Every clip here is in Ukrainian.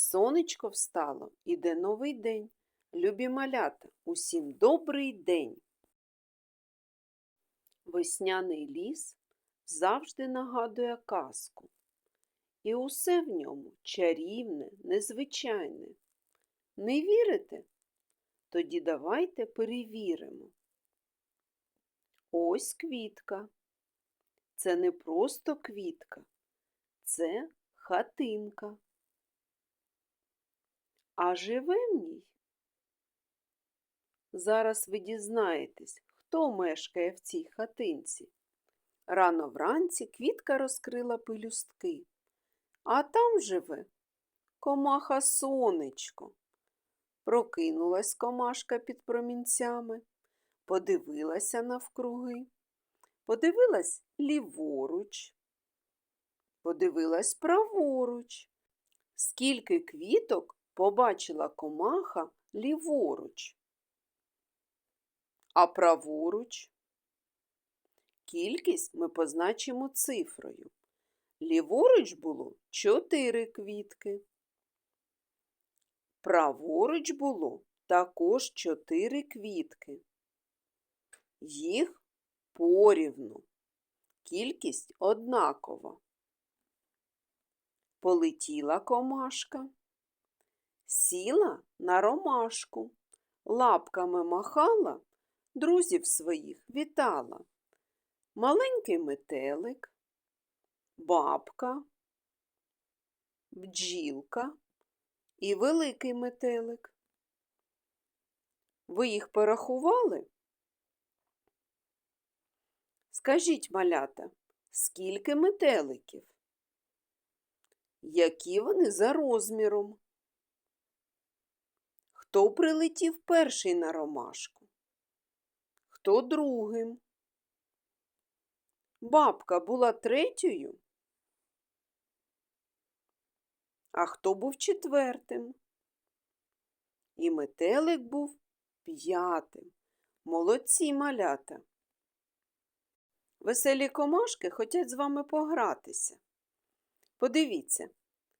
Сонечко встало, іде новий день. Любі малята, усім добрий день. Весняний ліс завжди нагадує казку. І усе в ньому чарівне, незвичайне. Не вірите? Тоді давайте перевіримо. Ось квітка. Це не просто квітка, це хатинка. А живе в ній? Зараз ви дізнаєтесь, хто мешкає в цій хатинці. Рано вранці квітка розкрила пелюстки, а там живе комаха сонечко. Прокинулась комашка під промінцями, подивилася навкруги, подивилась ліворуч, подивилась праворуч. Скільки квіток побачила комаха ліворуч, а праворуч. Кількість ми позначимо цифрою. Ліворуч було чотири квітки. Праворуч було також чотири квітки. Їх порівну. Кількість однакова. Полетіла комашка, сіла на ромашку, лапками махала, друзів своїх вітала. Маленький метелик, бабка, бджілка і великий метелик. Ви їх порахували? Скажіть, малята, скільки метеликів? Які вони за розміром? Хто прилетів перший на ромашку? Хто другим? Бабка була третьою? А хто був четвертим? І метелик був п'ятим. Молодці малята. Веселі комашки хочуть з вами погратися. Подивіться,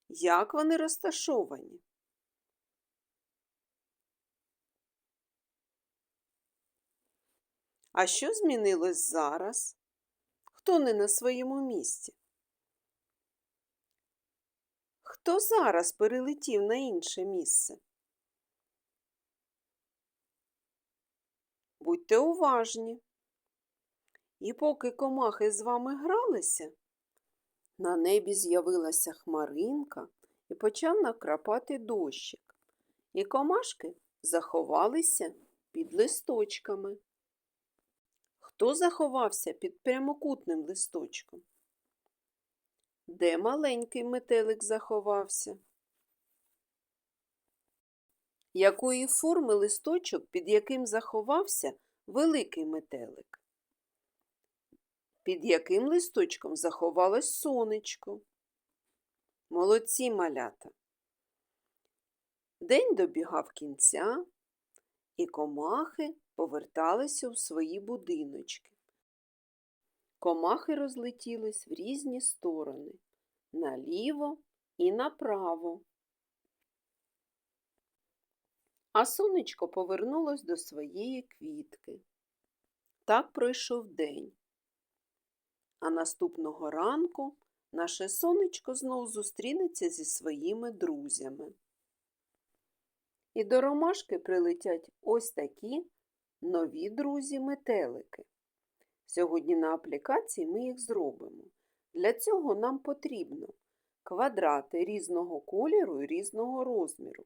як вони розташовані. А що змінилось зараз? Хто не на своєму місці? Хто зараз перелетів на інше місце? Будьте уважні. І поки комахи з вами гралися, на небі з'явилася хмаринка і почав накрапати дощик. І комашки заховалися під листочками. Хто заховався під прямокутним листочком? Де маленький метелик заховався? Якої форми листочок, під яким заховався великий метелик? Під яким листочком заховалось сонечко? Молодці малята. День добігав кінця, і комахи поверталися у свої будиночки. Комахи розлетілись в різні сторони наліво і направо. А сонечко повернулось до своєї квітки. Так пройшов день. А наступного ранку наше сонечко знов зустрінеться зі своїми друзями. І до ромашки прилетять ось такі нові друзі-метелики. Сьогодні на аплікації ми їх зробимо. Для цього нам потрібно квадрати різного кольору і різного розміру,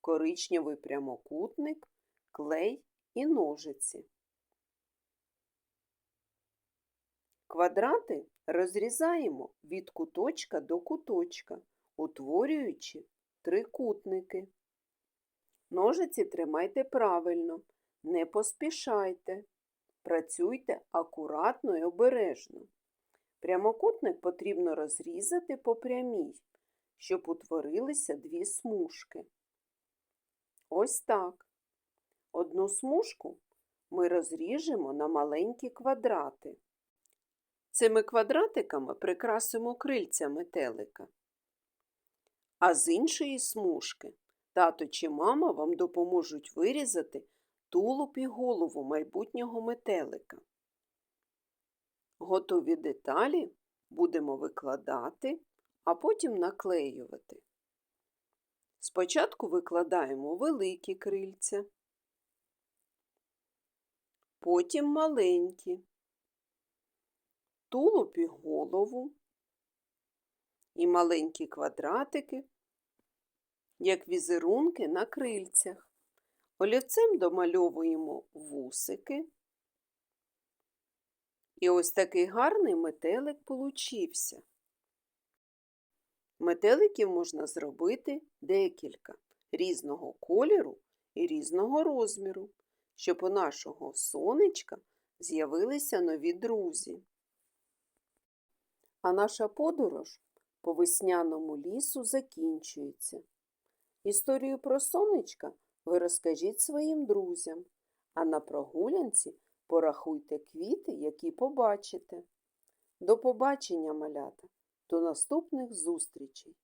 коричневий прямокутник, клей і ножиці. Квадрати розрізаємо від куточка до куточка, утворюючи трикутники. Ножиці тримайте правильно, не поспішайте. Працюйте акуратно і обережно. Прямокутник потрібно розрізати по прямій, щоб утворилися дві смужки. Ось так. Одну смужку ми розріжемо на маленькі квадрати. Цими квадратиками прикрасимо крильця метелика. А з іншої смужки тато чи мама вам допоможуть вирізати тулуб і голову майбутнього метелика. Готові деталі будемо викладати, а потім наклеювати. Спочатку викладаємо великі крильця, потім маленькі, тулуб і голову і маленькі квадратики, як візерунки на крильцях. Олівцем домальовуємо вусики. І ось такий гарний метелик получився. Метеликів можна зробити декілька різного кольору і різного розміру, щоб у нашого сонечка з'явилися нові друзі. А наша подорож по весняному лісу закінчується. Історію про сонечка ви розкажіть своїм друзям, а на прогулянці порахуйте квіти, які побачите. До побачення, малята, до наступних зустрічей!